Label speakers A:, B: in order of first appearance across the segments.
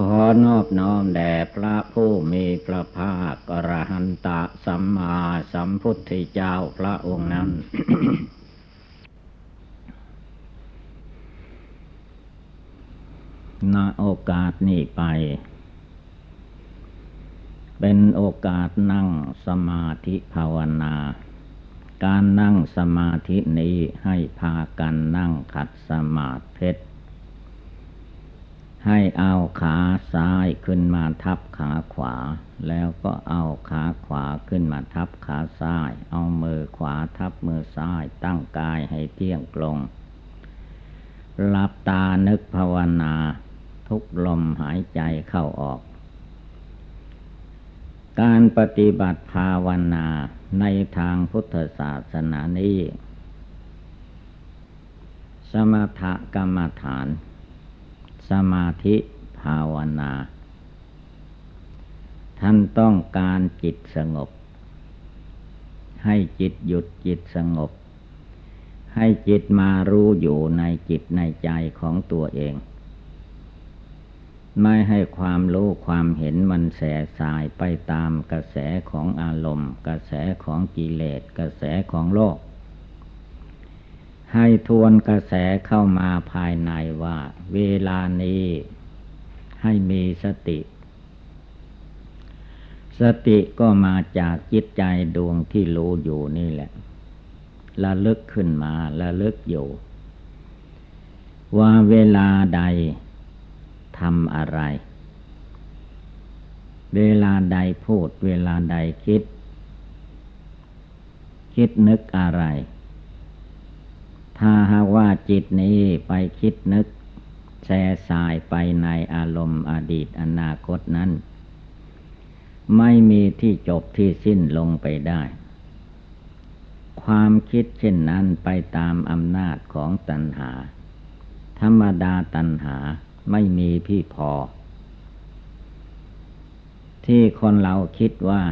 A: ขอนอบน้อมแด่พระผู้มีพระภาคอรหันตสัมมาสัมพุทธเจ้าพระองค์นั้น ณโอกาสนี้ไป เป็นโอกาสนั่งสมาธิภาวนา การนั่งสมาธินี้ให้พากันนั่งขัดสมาธิ ให้เอาขาซ้ายขึ้นมาทับขาขวา แล้วก็เอาขาขวาขึ้นมาทับขาซ้าย เอามือขวาทับมือซ้ายตั้งกายให้เที่ยงตรงหลับตานึกภาวนา ทุกลมหายใจเข้าออก การปฏิบัติภาวนาในทางพุทธศาสนานี้ สมถกรรมฐาน สมาธิภาวนา ท่านต้องการจิตสงบ ให้จิตหยุดจิตสงบ ให้จิตมารู้อยู่ในจิตในใจของตัวเอง ไม่ให้ความรู้ความเห็นมันแสสายไปตามกระแสของอารมณ์ กระแสของกิเลสกระแสของโลก ให้ทวนกระแสเข้ามาภายในว่า เวลานี้ให้มีสติ สติก็มาจากจิตใจดวงที่รู้อยู่นี่แหละระลึกขึ้นมาระลึกอยู่ ว่าเวลาใดทำอะไร เวลาใดพูด เวลาใดคิด คิดนึกอะไร ถ้าหากว่าจิตนี้ไปคิดนึกแช่สายไปในอารมณ์อดีตอนาคตนั้น ไม่มีที่จบที่สิ้นลงไปได้ ความคิดเช่นนั้นไปตามอำนาจของตัณหา ธรรมดาตัณหาไม่มีพี่พอ ที่คนเราคิดว่า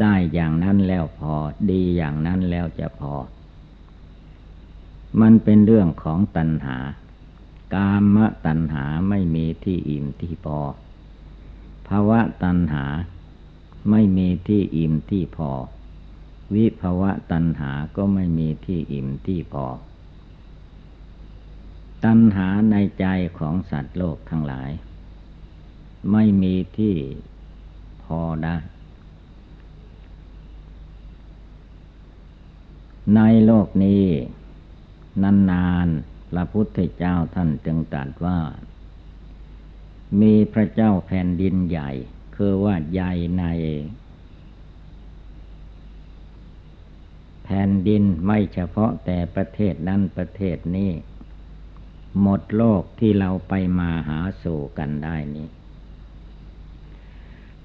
A: ได้อย่างนั้นแล้วพอ ดีอย่างนั้นแล้วจะพอ มันเป็นเรื่องของตัณหา กามตัณหาไม่มีที่อิ่มที่พอภาวะตัณหาไม่มีที่อิ่มที่พอ วิภาวะตัณหาก็ไม่มีที่อิ่มที่พอ ตัณหาในใจของสัตว์โลกทั้งหลาย ไม่มีที่พอได้ ในโลกนี้ นานๆ พระพุทธเจ้าท่านจึงตรัสว่า มีพระเจ้าแผ่นดินใหญ่ คือว่าใหญ่ใน แผ่นดินไม่เฉพาะแต่ประเทศนั้นประเทศนี้ หมดโลกที่เราไปมาหาสู่กันได้นี้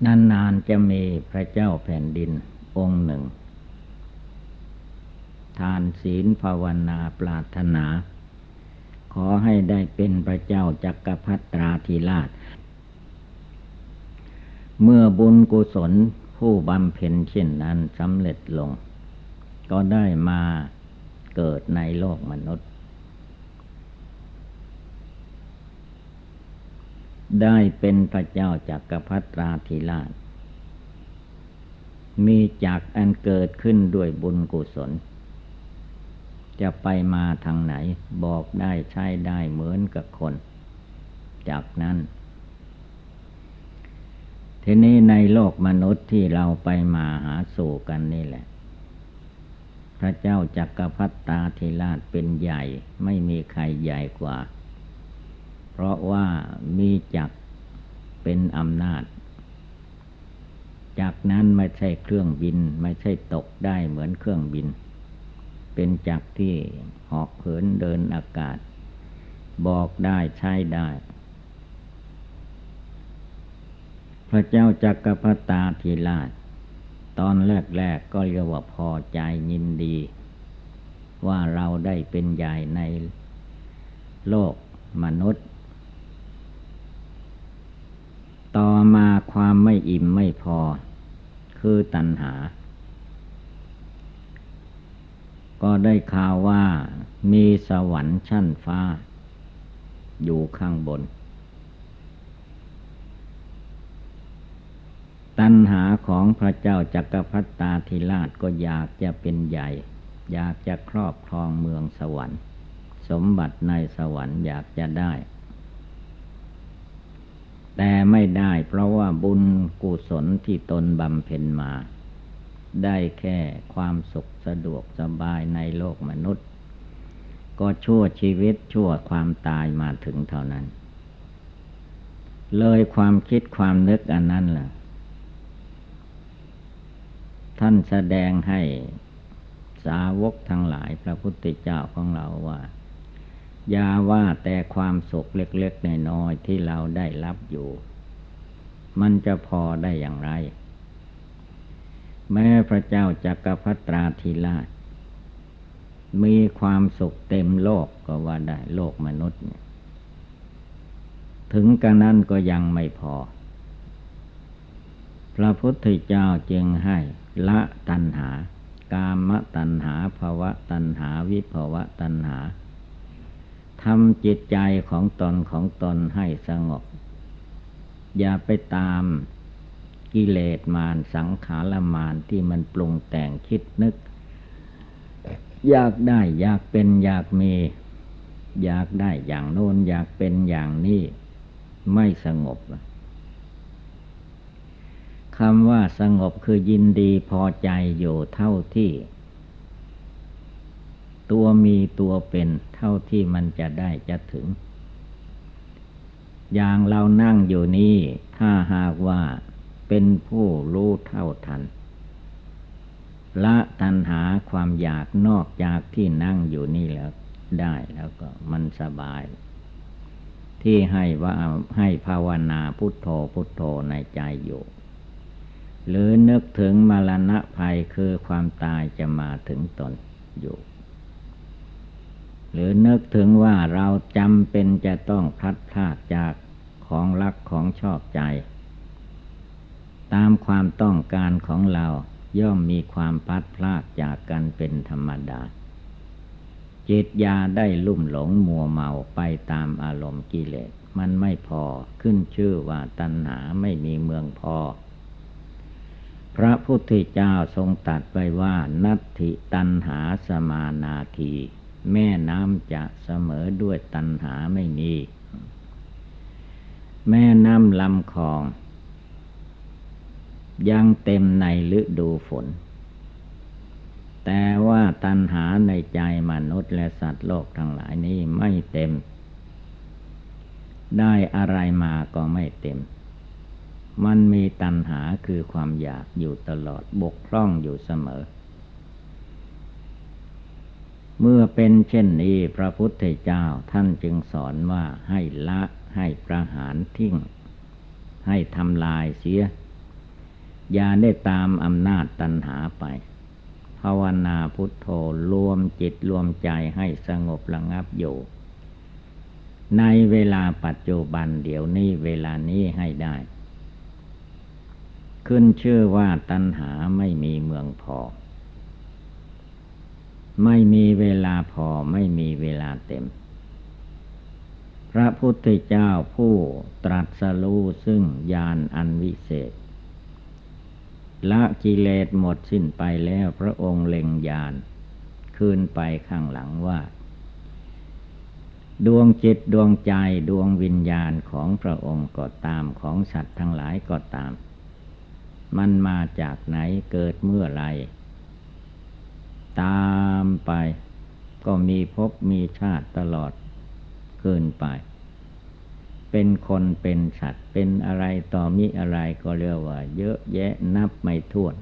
A: นานๆจะมีพระเจ้าแผ่นดินองค์หนึ่ง ทานศีลภาวนาปรารถนา ขอให้ได้เป็นพระเจ้าจักรพรรตราธิราช เมื่อบุญกุศลผู้บำเพ็ญเช่นนั้นสำเร็จลง ก็ได้มาเกิดในโลกมนุษย์ ได้เป็นพระเจ้าจักรพรรตราธิราช มีจักอันเกิดขึ้นด้วยบุญกุศล จะไปมาทางไหน บอกได้ใช้ได้เหมือนกับคน จากนั้น ทีนี้ในโลกมนุษย์ที่เราไปมาหาสู่กันนี่แหละ พระเจ้าจักรพรรดิตาธิราชเป็นใหญ่ ไม่มีใครใหญ่กว่า เพราะว่ามีจักเป็นอำนาจ จากนั้นไม่ใช่เครื่องบิน ไม่ใช่ตกได้เหมือนเครื่องบิน เป็นจักที่หอกเผินเดินอากาศ บอกได้ใช้ได้ พระเจ้าจักรพรรตาธิราช ตอนแรกๆก็เรียกว่าพอใจยินดี ว่าเราได้เป็นใหญ่ในโลกมนุษย์ ต่อมาความไม่อิ่มไม่พอ คือตัณหา ก็ได้ข่าวว่ามีสวรรค์ชั้นฟ้า อยู่ข้างบน ตัณหาของพระเจ้าจักรพรรดิตาธิราชก็อยากจะเป็นใหญ่ อยากจะครอบครองเมืองสวรรค์ สมบัติในสวรรค์อยากจะได้ แต่ไม่ได้เพราะว่าบุญกุศลที่ตนบำเพ็ญมา ได้แค่ความสุขสะดวกสบายในโลกมนุษย์ ก็ชั่วชีวิตชั่วความตายมาถึงเท่านั้น เลยความคิดความนึกอันนั้นล่ะ ท่านแสดงให้สาวกทั้งหลายพระพุทธเจ้าของเราว่าอย่าว่าแต่ความสุขเล็กๆน้อยๆที่เราได้รับอยู่ มันจะพอได้อย่างไร แม้พระเจ้าจักรพรรตราธิราช มีความสุขเต็มโลกก็ว่าได้โลกมนุษย์เนี่ยถึงกระนั้นก็ยังไม่พอ พระพุทธเจ้าจึงให้ละตัณหา กามตัณหาภาวะตัณหาวิภาวะตัณหาทำจิตใจของตนของตนให้สงบ อย่าไปตาม กิเลสมารสังขารมารที่มันปรุงแต่งคิดนึก อยากได้อยากเป็นอยากมี อยากได้อย่างโน้นอยากเป็นอย่างนี้ไม่สงบคำว่าสงบคือยินดีพอใจอยู่เท่าที่ ตัวมีตัวเป็นเท่าที่มันจะได้จะถึง อย่างเรานั่งอยู่นี้ถ้าหากว่า เป็นผู้รู้เท่าทัน ละตัณหาความอยากนอกจากที่นั่งอยู่นี่แล้วได้แล้วก็มันสบาย ที่ให้ว่าให้ภาวนาพุทโธพุทโธในใจอยู่ หรือนึกถึงมรณะภัยคือความตายจะมาถึงตนอยู่ หรือนึกถึงว่าเราจำเป็นจะต้องพลัดพรากจากของรักของชอบใจ ตามความต้องการของเราย่อมมีความพัดพรากจากกันเป็นธรรมดา จิตยาได้ลุ่มหลงมัวเมาไปตามอารมณ์กิเลส มันไม่พอขึ้นชื่อว่าตัณหาไม่มีเมืองพอ พระพุทธเจ้าทรงตัดไว้ว่า นัตถิตัณหาสมานาที แม่น้ำจะเสมอด้วยตัณหาไม่มี แม่น้ำลำคลอง ยังเต็มในฤดูฝน แต่ว่าตัณหาในใจมนุษย์และสัตว์โลกทั้งหลายนี้ไม่เต็ม ได้อะไรมาก็ไม่เต็ม มันมีตัณหาคือความอยากอยู่ตลอดบกพร่องอยู่เสมอ เมื่อเป็นเช่นนี้พระพุทธเจ้าท่านจึงสอนว่าให้ละให้ประหารทิ้ง ให้ทำลายเสีย อย่าได้ตามอำนาจตัณหาไป ภาวนาพุทโธรวมจิตรวมใจให้สงบระงับอยู่ ในเวลาปัจจุบันเดี๋ยวนี้เวลานี้ให้ได้ ขึ้นชื่อว่าตัณหาไม่มีเมืองพอ ไม่มีเวลาพอไม่มีเวลาเต็มพระพุทธเจ้าผู้ตรัสรู้ซึ่งญาณอันวิเศษ ละกิเลสหมดสิ้นไปแล้วพระองค์เล็งญาณคืนไปข้างหลังว่า ดวงจิตดวงใจดวงวิญญาณของพระองค์ก็ตามของสัตว์ทั้งหลายก็ตาม มันมาจากไหนเกิดเมื่อไรตามไปก็มีภพมีชาติตลอดเกินไป เป็นคนเป็นสัตว์ เป็นอะไรต่อมีอะไรก็เรียกว่า เยอะแยะนับไม่ถ้วน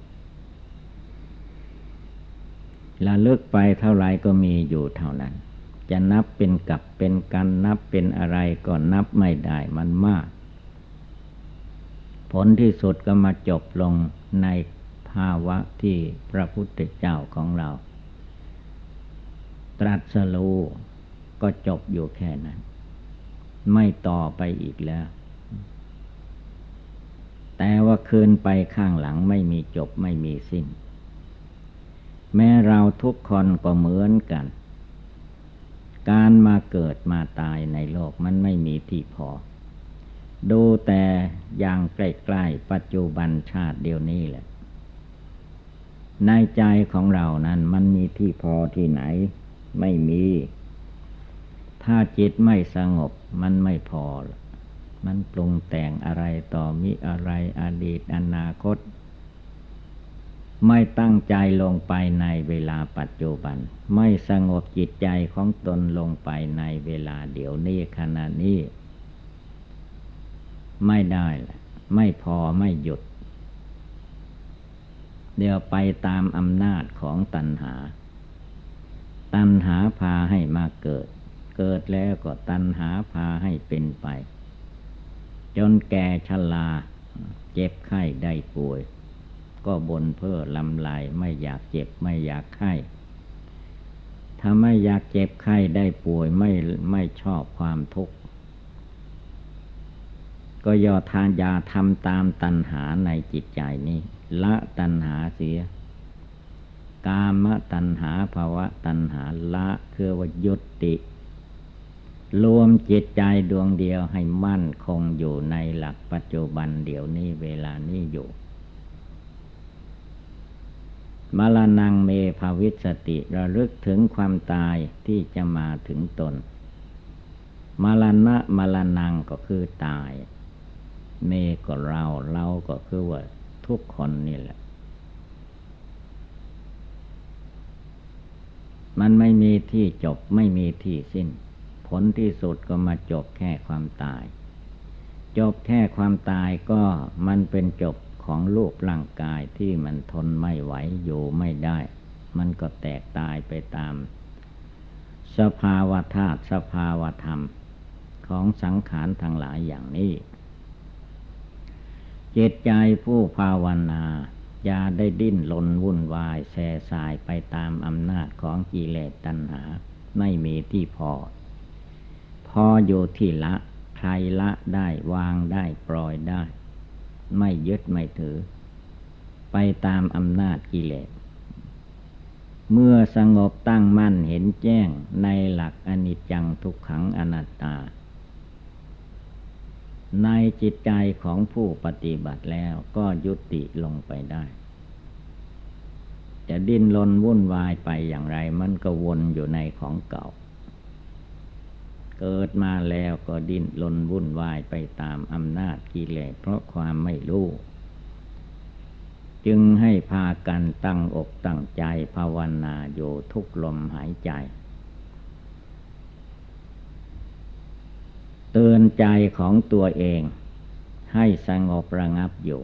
A: ละลึกไปเท่าไรก็มีอยู่เท่านั้น จะนับเป็นกับเป็นกันนับเป็นอะไรก็นับไม่ได้มันมาก ผลที่สุดก็มาจบลงในภาวะที่พระพุทธเจ้าของเรา ตรัสรู้ก็จบอยู่แค่นั้น ไม่ต่อไปอีกแล้ว แต่ว่าคืนไปข้างหลังไม่มีจบไม่มีสิ้น แม้เราทุกคนก็เหมือนกัน การมาเกิดมาตายในโลกมันไม่มีที่พอ ดูแต่อย่างใกล้ๆปัจจุบันชาติเดียวนี้แหละ ในใจของเรานั้นมันมีที่พอที่ไหนไม่มี ถ้าจิตไม่สงบมันไม่พอ มันปรุงแต่งอะไรต่อมิอะไรอดีตอนาคต ไม่ตั้งใจลงไปในเวลาปัจจุบัน ไม่สงบจิตใจของตนลงไปในเวลาเดี๋ยวนี้ขณะนี้ ไม่ได้ละไม่พอไม่หยุด เดี๋ยวไปตามอำนาจของตัณหา ตัณหาพาให้มาเกิด เกิดแล้วก็ตัณหาพาให้เป็นไป จนแก่ชราเจ็บไข้ได้ป่วย ก็บนเพ้อลำลายไม่อยากเจ็บไม่อยากไข้ถ้าไม่อยากเจ็บไข้ได้ป่วยไม่ไม่ชอบความทุกข์ ก็ย่อทานยาทำตามตัณหาในจิตใจนี้ ละตัณหาเสีย กามตัณหาภาวะตัณหาละคือว่ายุติ รวมจิตใจดวงเดียวให้มั่นคงอยู่ในหลักปัจจุบันเดี๋ยวนี้เวลานี้อยู่มรณงเมภาวิสติระลึกถึงความตายที่จะมาถึงตนมรณะมรณงก็คือตาย เมก็เราเราก็คือว่าทุกคนนี่แหละ มันไม่มีที่จบไม่มีที่สิ้น ผลที่สุดก็มาจบแค่ความตาย จบแค่ความตายก็มันเป็นจบของรูปร่างกายที่มันทนไม่ไหวอยู่ไม่ได้ มันก็แตกตายไปตาม สภาวธาตุสภาวธรรม ของสังขารทั้งหลายอย่างนี้จิตใจผู้ภาวนาอย่าได้ดิ้นหลนวุ่นวายแส่สายไปตามอำนาจของกิเลสตัณหา ไม่มีที่พอ พออยู่ที่ละ ใครละได้วางได้ปล่อยได้ ไม่ยึดไม่ถือ ไปตามอำนาจกิเลสเมื่อสงบตั้งมั่นเห็นแจ้งในหลักอนิจจังทุกขังอนัตตา ในจิตใจของผู้ปฏิบัติแล้วก็ยุติลงไปได้ จะดิ้นรนวุ่นวายไปอย่างไรมันก็วนอยู่ในของเก่า เกิดมาแล้วก็ดิ้นรนวุ่นวายไปตามอำนาจกิเลสเพราะความไม่รู้ จึงให้พากันตั้งอกตั้งใจภาวนาอยู่ทุกลมหายใจ เตือนใจของตัวเอง ให้สงบระงับอยู่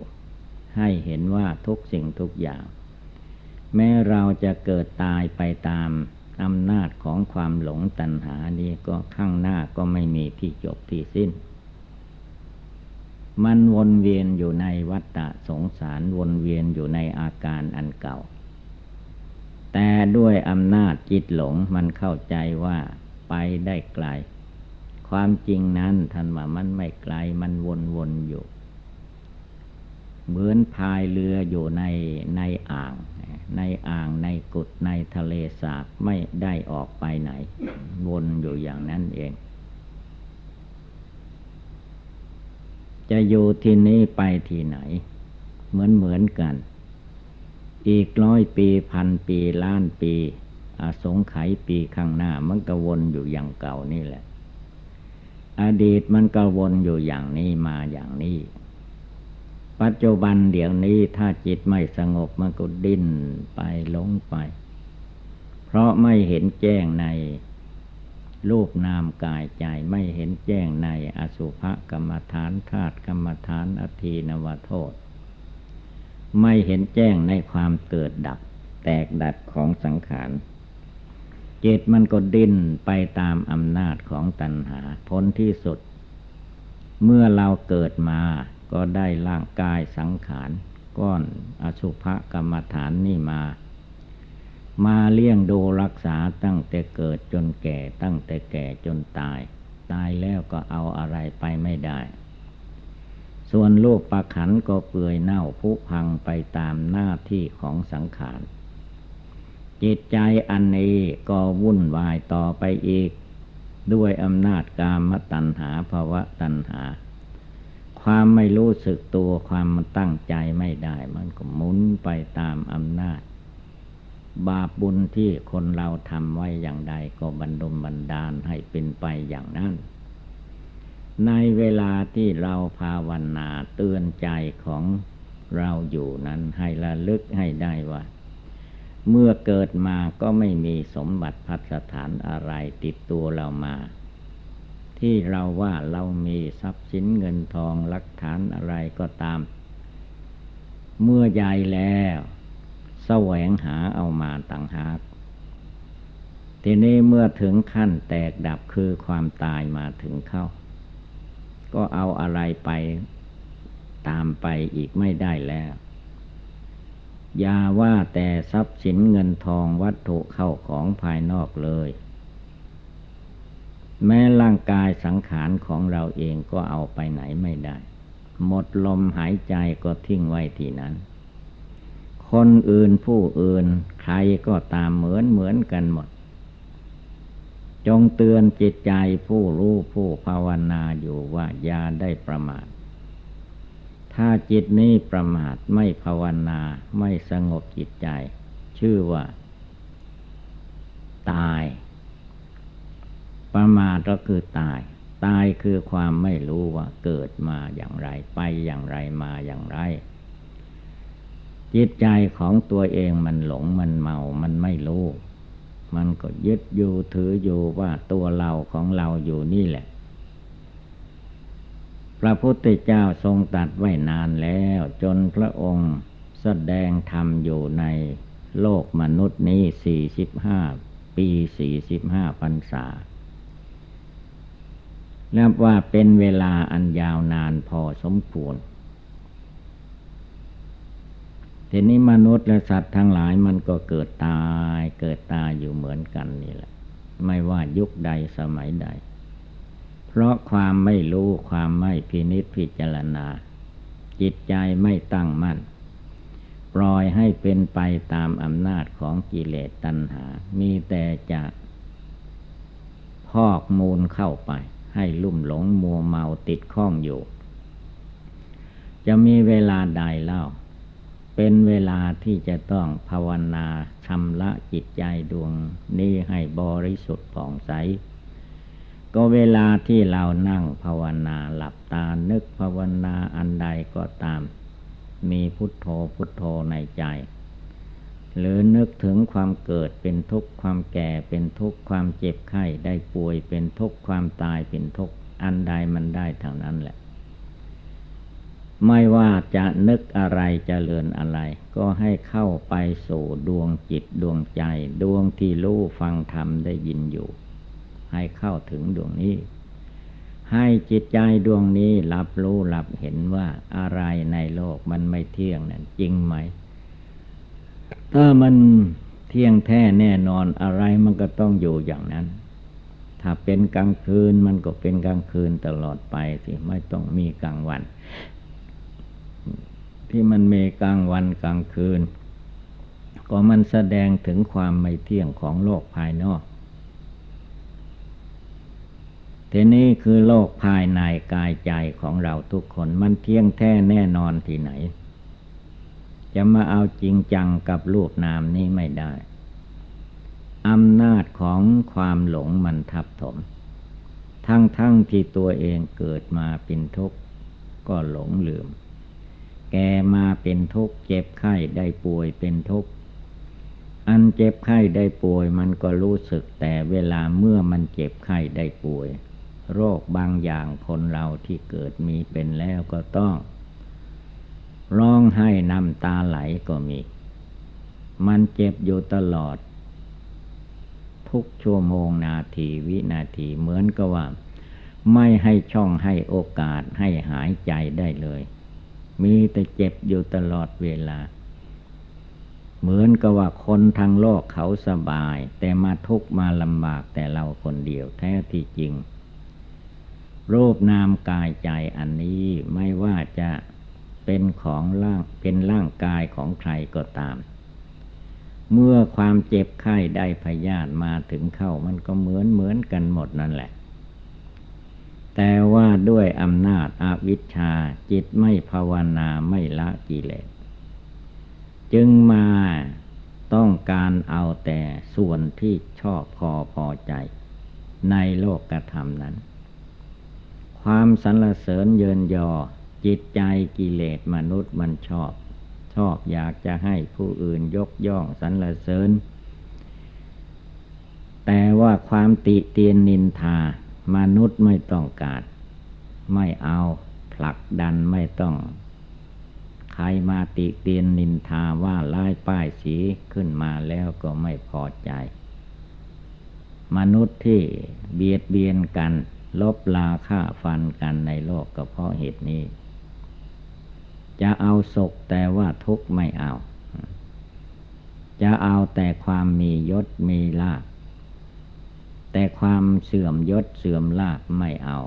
A: ให้เห็นว่าทุกสิ่งทุกอย่าง แม้เราจะเกิดตายไปตาม อำนาจของความหลงตัณหานี้ก็ข้างหน้าก็ไม่มีที่จบที่สิ้น มันวนเวียนอยู่ในวัฏฏะสงสารวนเวียนอยู่ในอาการอันเก่า แต่ด้วยอำนาจจิตหลงมันเข้าใจว่าไปได้ไกล ความจริงนั้นท่านว่ามันไม่ไกลมันวนวนอยู่ เหมือนพายเรืออยู่ในในอ่าง ในอ่างในกุดในทะเลสาบไม่ได้ออกไปไหน วนอยู่อย่างนั้นเอง จะอยู่ที่นี้ไปที่ไหน เหมือนเหมือนกัน อีกร้อยปีพันปีล้านปี อาสงไขยปีข้างหน้ามันก็วนอยู่อย่างเก่านี่แหละ อดีตมันก็วนอยู่อย่างนี้มาอย่างนี้ ปัจจุบันเดี๋ยวนี้ถ้าจิตไม่สงบมันก็ดิ้นไปหลงไป เพราะไม่เห็นแจ้งในรูปนามกายใจไม่เห็นแจ้งในอสุภกรรมฐานธาตุกรรมฐานอธีนวโทษ ไม่เห็นแจ้งในความเกิดดับ แตกดับของสังขารจิตมันก็ดิ้นไปตามอำนาจของตัณหาพ้นที่สุด เมื่อเราเกิดมา ก็ได้ร่างกายสังขารก้อนอสุภกรรมฐานนี่มา มาเลี้ยงดูรักษาตั้งแต่เกิดจนแก่ตั้งแต่แก่จนตาย ตายแล้วก็เอาอะไรไปไม่ได้ ส่วนโลกประขันก็เปื่อยเน่าผุพังไปตามหน้าที่ของสังขาร จิตใจอันนี้ก็วุ่นวายต่อไปอีก ด้วยอำนาจกามตัณหาภาวะตัณหา ความไม่รู้สึกตัวความมันตั้งใจไม่ได้ มันก็หมุนไปตามอำนาจ บาปบุญที่คนเราทำไว้อย่างใดก็บันดลบันดาลให้เป็นไปอย่างนั้น ในเวลาที่เราภาวนาเตือนใจของเราอยู่นั้นให้ระลึกให้ได้ว่า เมื่อเกิดมาก็ไม่มีสมบัติพัสถานอะไรติดตัวเรามา ที่เราว่าเรามีทรัพย์สินเงินทองหลักฐานอะไรก็ตาม เมื่อใหญ่แล้วแสวงหาเอามาต่างหากทีนี้เมื่อถึงขั้นแตกดับคือความตายมาถึงเข้า ก็เอาอะไรไปตามไปอีกไม่ได้แล้วอย่าว่าแต่ทรัพย์สินเงินทองวัตถุเข้าของภายนอกเลย แม้ร่างกายสังขารของเราเองก็เอาไปไหนไม่ได้ หมดลมหายใจก็ทิ้งไว้ที่นั้น คนอื่นผู้อื่นใครก็ตามเหมือนเหมือนกันหมด จงเตือนจิตใจผู้รู้ผู้ภาวนาอยู่ว่าอย่าได้ประมาท ถ้าจิตนี้ประมาทไม่ภาวนาไม่สงบจิตใจ ชื่อว่า ตาย ประมาทก็คือตาย ตายคือความไม่รู้ว่าเกิดมาอย่างไร ไปอย่างไรมาอย่างไร จิตใจของตัวเองมันหลงมันเมา มันไม่รู้ มันก็ยึดอยู่ถืออยู่ว่าตัวเราของเราอยู่นี่แหละ พระพุทธเจ้าทรงตัดไว้นานแล้ว จนพระองค์แสดงธรรมอยู่ในโลกมนุษย์นี้สี่สิบห้าปีสี่สิบห้าพรรษา นับว่าเป็นเวลาอันยาวนานพอสมควร ทีนี้มนุษย์และสัตว์ทั้งหลายมันก็เกิดตายเกิดตายอยู่เหมือนกันนี่แหละ ไม่ว่ายุคใดสมัยใด เพราะความไม่รู้ความไม่พินิจพิจารณา จิตใจไม่ตั้งมั่น ปล่อยให้เป็นไปตามอำนาจของกิเลสตัณหา มีแต่จะพอกมูลเข้าไป ให้ลุ่มหลงมัวเมาติดข้องอยู่ จะมีเวลาใดเล่า เป็นเวลาที่จะต้องภาวนาชำระจิตใจดวงนี้ให้บริสุทธิ์ผ่องใส ก็เวลาที่เรานั่งภาวนาหลับตานึกภาวนาอันใดก็ตาม มีพุทโธพุทโธในใจ หรือนึกถึงความเกิดเป็นทุกข์ความแก่เป็นทุกข์ความเจ็บไข้ได้ป่วยเป็นทุกข์ความตายเป็นทุกข์อันใดมันได้ทางนั้นแหละ ไม่ว่าจะนึกอะไรจะเลือนอะไร ก็ให้เข้าไปสู่ดวงจิตดวงใจ ดวงที่รู้ฟังธรรมได้ยินอยู่ ให้เข้าถึงดวงนี้ ให้จิตใจดวงนี้รับรู้รับเห็นว่าอะไรในโลกมันไม่เที่ยงนั่นจริงไหม ถ้ามันเที่ยงแท้แน่นอนอะไรมันก็ต้องอยู่อย่างนั้น ถ้าเป็นกลางคืนมันก็เป็นกลางคืนตลอดไปสิไม่ต้องมีกลางวัน ที่มันมีกลางวันกลางคืน ก็มันแสดงถึงความไม่เที่ยงของโลกภายนอกทีนี้คือโลกภายในกายใจของเราทุกคนมันเที่ยงแท้แน่นอนที่ไหน จะมาเอาจริงจังกับรูปนามนี้ไม่ได้อำนาจของความหลงมันทับถม ทั้งทั้งที่ตัวเองเกิดมาเป็นทุกข์ก็หลงลืม แกมาเป็นทุกข์เจ็บไข้ได้ป่วยเป็นทุกข์ อันเจ็บไข้ได้ป่วยมันก็รู้สึกแต่เวลาเมื่อมันเจ็บไข้ได้ป่วย โรคบางอย่างคนเราที่เกิดมีเป็นแล้วก็ต้อง ร้องให้น้ำตาไหลก็มี มันเจ็บอยู่ตลอด ทุกชั่วโมงนาทีวินาทีเหมือนกับว่า ไม่ให้ช่องให้โอกาสให้หายใจได้เลย มีแต่เจ็บอยู่ตลอดเวลา เหมือนกับว่าคนทางโลกเขาสบาย แต่มาทุกมาลำบากแต่เราคนเดียวแท้ที่จริงรูปนามกายใจอันนี้ไม่ว่าจะ เป็นของร่างเป็นร่างกายของใครก็ตาม เมื่อความเจ็บไข้ได้พยาธิมาถึงเข้ามันก็เหมือนเหมือนกันหมดนั่นแหละ แต่ว่าด้วยอำนาจอาวิชชาจิตไม่ภาวนาไม่ละกิเลสจึงมาต้องการเอาแต่ส่วนที่ชอบพอพอใจ ในโลกกระทำนั้น ความสรรเสริญเยินยอ จิตใจกิเลสมนุษย์มันชอบ ชอบอยากจะให้ผู้อื่นยกย่องสรรเสริญ แต่ว่าความติเตียนนินทา มนุษย์ไม่ต้องการ ไม่เอาผลักดันไม่ต้อง ใครมาติเตียนนินทาว่าไล่ป้ายสีขึ้นมาแล้วก็ไม่พอใจ มนุษย์ที่เบียดเบียนกันลบลาฆ่าฟันกันในโลกก็เพราะเหตุนี้ จะเอาสุขแต่ว่าทุกข์ไม่เอา จะเอาแต่ความมียศมีลาภแต่ความเสื่อมยศเสื่อมลาภไม่เอา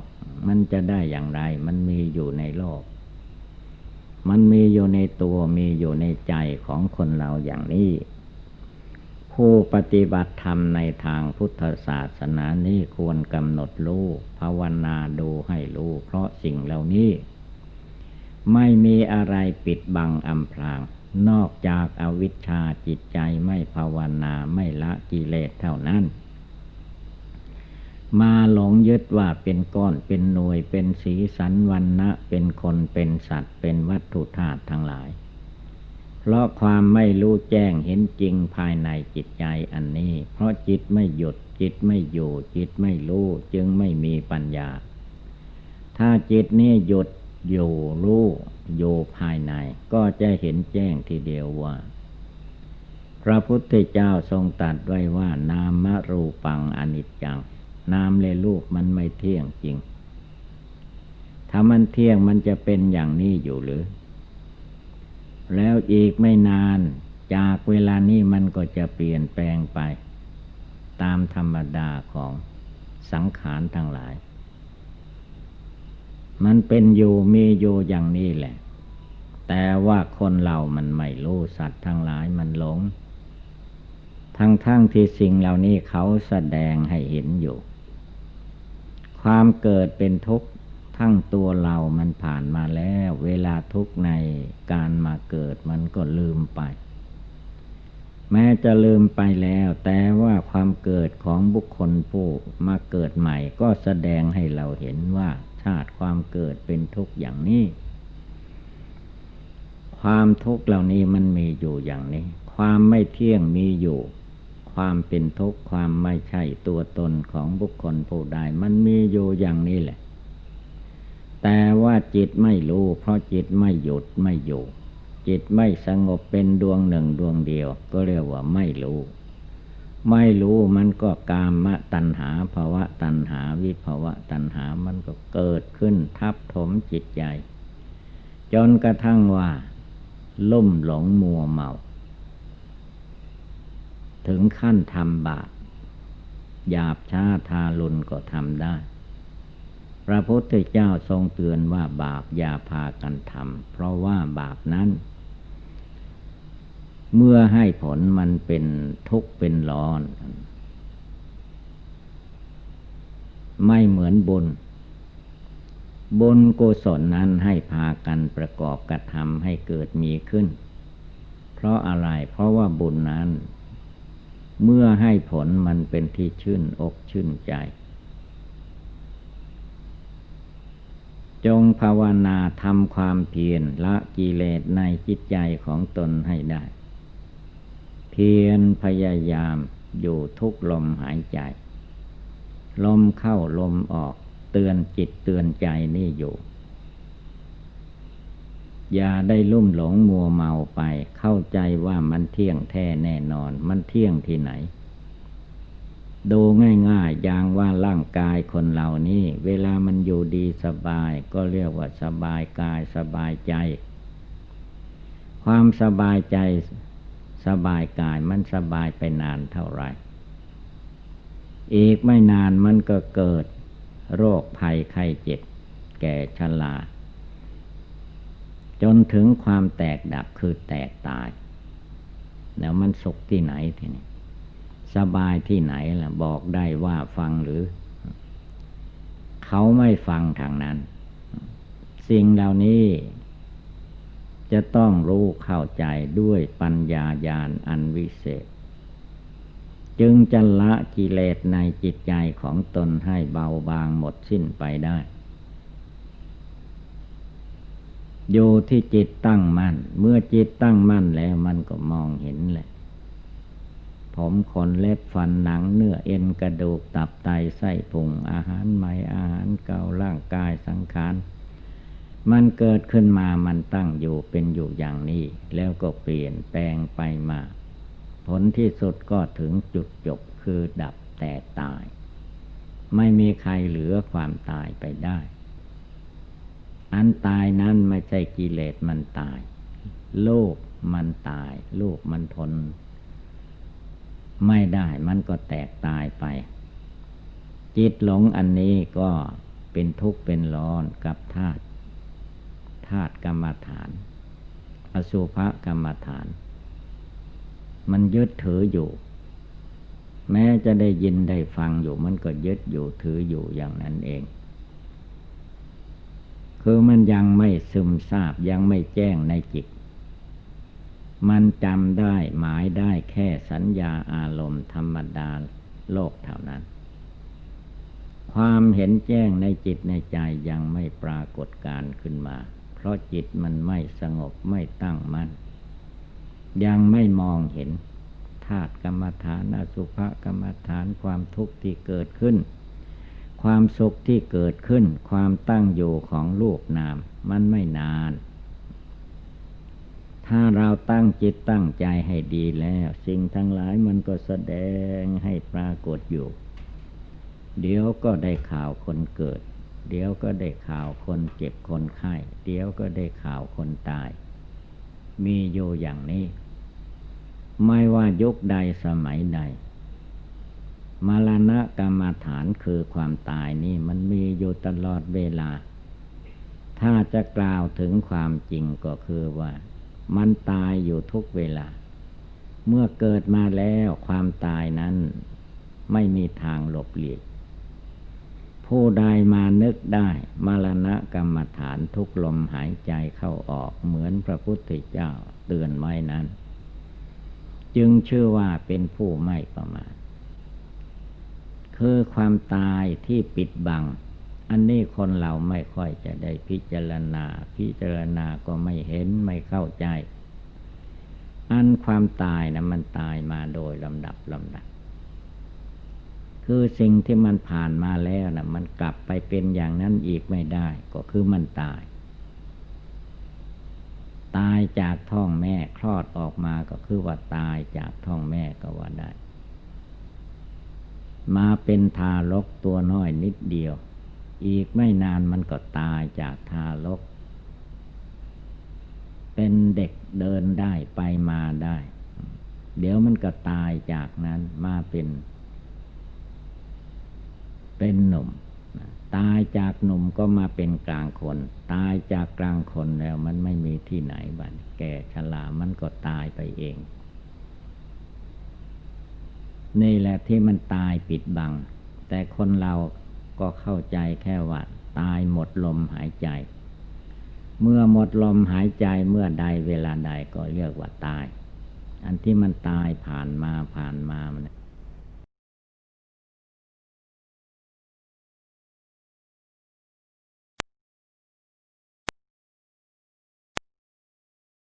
A: มันจะได้อย่างไร มันมีอยู่ในโลก มันมีอยู่ในตัวมีอยู่ในใจของคนเราอย่างนี้ ผู้ปฏิบัติธรรมในทางพุทธศาสนานี้ควรกำหนดรู้ภาวนาดูให้รู้เพราะสิ่งเหล่านี้ ไม่มีอะไรปิดบังอำพราง นอกจากอาวิชชาจิตใจไม่ภาวนาไม่ละกิเลสเท่านั้น มาหลงยึดว่าเป็นก้อนเป็นหน่วยเป็นสีสันวันนะเป็นคนเป็นสัตว์เป็นวัตถุธาตุทั้งหลาย เพราะความไม่รู้แจ้งเห็นจริงภายในจิตใจอันนี้ เพราะจิตไม่หยุดจิตไม่อยู่จิตไม่รู้จึงไม่มีปัญญา ถ้าจิตนี้หยุด อยู่รู้อยู่ภายใน ก็จะเห็นแจ้งทีเดียวว่า พระพุทธเจ้าทรงตัดไว้ว่านามรูปังอนิจจัง นามเลยรูปมันไม่เที่ยงจริง ถ้ามันเที่ยงมันจะเป็นอย่างนี้อยู่หรือ แล้วอีกไม่นานจากเวลานี้มันก็จะเปลี่ยนแปลงไป ตามธรรมดาของสังขารทั้งหลาย มันเป็นอยู่มีอยู่อย่างนี้แหละ แต่ว่าคนเรามันไม่รู้สัตว์ทั้งหลายมันหลง ทั้งทั้งที่สิ่งเหล่านี้เขาแสดงให้เห็นอยู่ ความเกิดเป็นทุกข์ทั้งตัวเรามันผ่านมาแล้ว เวลาทุกข์ในการมาเกิดมันก็ลืมไป แม้จะลืมไปแล้ว แต่ว่าความเกิดของบุคคลผู้มาเกิดใหม่ก็แสดงให้เราเห็นว่า ชาติความเกิดเป็นทุกข์อย่างนี้ ความทุกข์เหล่านี้มันมีอยู่อย่างนี้ ความไม่เที่ยงมีอยู่ ความเป็นทุกข์ความไม่ใช่ตัวตนของบุคคลผู้ใดมันมีอยู่อย่างนี้แหละ แต่ว่าจิตไม่รู้ เพราะจิตไม่หยุดไม่อยู่ จิตไม่สงบเป็นดวงหนึ่งดวงเดียว ก็เรียกว่าไม่รู้ ไม่รู้มันก็กามตัณหาภาวะตัณหาวิภาวะตัณหามันก็เกิดขึ้นทับถมจิตใจ จนกระทั่งว่าลุ่มหลงมัวเมา ถึงขั้นทำบาปหยาบช้าทารุณก็ทำได้ พระพุทธเจ้าทรงเตือนว่าบาปอย่าพากันทำเพราะว่าบาปนั้น เมื่อให้ผลมันเป็นทุกข์เป็นร้อน ไม่เหมือนบุญบุญกุศลนั้นให้พากันประกอบกระทำให้เกิดมีขึ้น เพราะอะไรเพราะว่าบุญนั้น เมื่อให้ผลมันเป็นที่ชื่นอกชื่นใจ จงภาวนาทำความเพียรละกิเลสในจิตใจของตนให้ได้ เพียรพยายามอยู่ทุกลมหายใจ ลมเข้าลมออกเตือนจิตเตือนใจนี่อยู่ อย่าได้ลุ่มหลงมัวเมาไป เข้าใจว่ามันเที่ยงแท้แน่นอน มันเที่ยงที่ไหน ดูง่ายๆอย่างว่าร่างกายคนเหล่านี้ เวลามันอยู่ดีสบายก็เรียกว่าสบายกายสบายใจ ความสบายใจ สบายกายมันสบายไปนานเท่าไหร่ อีกไม่นานมันก็เกิด โรคภัยไข้เจ็บ แก่ชราจนถึงความแตกดับคือแตกตาย แล้วมันสุขที่ไหนทีนี้สบายที่ไหนล่ะ บอกได้ว่าฟังหรือ เขาไม่ฟังทางนั้น สิ่งเหล่านี้ จะต้องรู้เข้าใจด้วยปัญญาญาณอันวิเศษ จึงจะละกิเลสในจิตใจของตนให้เบาบางหมดสิ้นไปได้ อยู่ที่จิตตั้งมัน่น เมื่อจิตตั้งมั่นแล้วมันก็มองเห็นแหละ ผมขนเล็บฟันหนังเนื้อเอ็นกระดูกตับไตไส้พุงอาหารใหม่อาหารเก่าร่างกายสังขาร มันเกิดขึ้นมามันตั้งอยู่เป็นอยู่อย่างนี้ แล้วก็เปลี่ยนแปลงไปมา ผลที่สุดก็ถึงจุดจบคือดับแต่ตาย ไม่มีใครเหลือความตายไปได้ อันตายนั้นไม่ใช่กิเลสมันตาย โลกมันตาย โลกมันทน ไม่ได้มันก็แตกตายไป จิตหลงอันนี้ก็เป็นทุกข์เป็นร้อนกับธาตุ ธาตุกรรมฐาน อสุภกรรมฐาน มันยึดถืออยู่ แม้จะได้ยินได้ฟังอยู่ มันก็ยึดอยู่ถืออยู่อย่างนั้นเอง คือมันยังไม่ซึมซาบยังไม่แจ้งในจิต มันจำได้หมายได้แค่สัญญาอารมณ์ธรรมดาโลกเท่านั้นความเห็นแจ้งในจิตในใจยังไม่ปรากฏการขึ้นมา เพราะจิตมันไม่สงบไม่ตั้งมัน่นยังไม่มองเห็นธาตุกรรมฐานอสุภกรรมฐานความทุกข์ที่เกิดขึ้น ความสุขที่เกิดขึ้น ความตั้งอยู่ของลูกนาม มันไม่นาน ถ้าเราตั้งจิตตั้งใจให้ดีแล้ว สิ่งทั้งหลายมันก็แสดงให้ปรากฏอยู่ เดี๋ยวก็ได้ข่าวคนเกิด เดี๋ยวก็ได้ข่าวคนเจ็บคนไข้ เดี๋ยวก็ได้ข่าวคนตาย มีอยู่อย่างนี้ ไม่ว่ายุคใดสมัยใด มรณะกรรมฐานคือความตายนี่มันมีอยู่ตลอดเวลา ถ้าจะกล่าวถึงความจริงก็คือว่า มันตายอยู่ทุกเวลา เมื่อเกิดมาแล้วความตายนั้น ไม่มีทางหลบหลีก ผู้ใดมานึกได้มรณะกรรมฐานทุกลมหายใจเข้าออกเหมือนพระพุทธเจ้าเตือนไว้นั้น จึงชื่อว่าเป็นผู้ไม่ประมาทคือความตายที่ปิดบัง อันนี้คนเราไม่ค่อยจะได้พิจารณา พิจารณาก็ไม่เห็นไม่เข้าใจ อันความตายนะมันตายมาโดยลำดับลำดับ คือสิ่งที่มันผ่านมาแล้วนะมันกลับไปเป็นอย่างนั้นอีกไม่ได้ ก็คือมันตาย ตายจากท้องแม่คลอดออกมาก็คือว่าตายจากท้องแม่ก็ว่าได้ มาเป็นทารกตัวน้อยนิดเดียว อีกไม่นานมันก็ตายจากทารก เป็นเด็กเดินได้ไปมาได้ เดี๋ยวมันก็ตายจากนั้นมาเป็น เป็นหนุ่ม ตายจากหนุ่มก็มาเป็นกลางคน ตายจากกลางคนแล้วมันไม่มีที่ไหนบัดแก่ชรามันก็ตายไปเอง นี่แหละที่มันตายปิดบัง แต่คนเราก็เข้าใจแค่ว่าตายหมดลมหายใจ เมื่อหมดลมหายใจเมื่อใดเวลาใดก็เรียกว่าตาย อันที่มันตายผ่านมาผ่านมามัน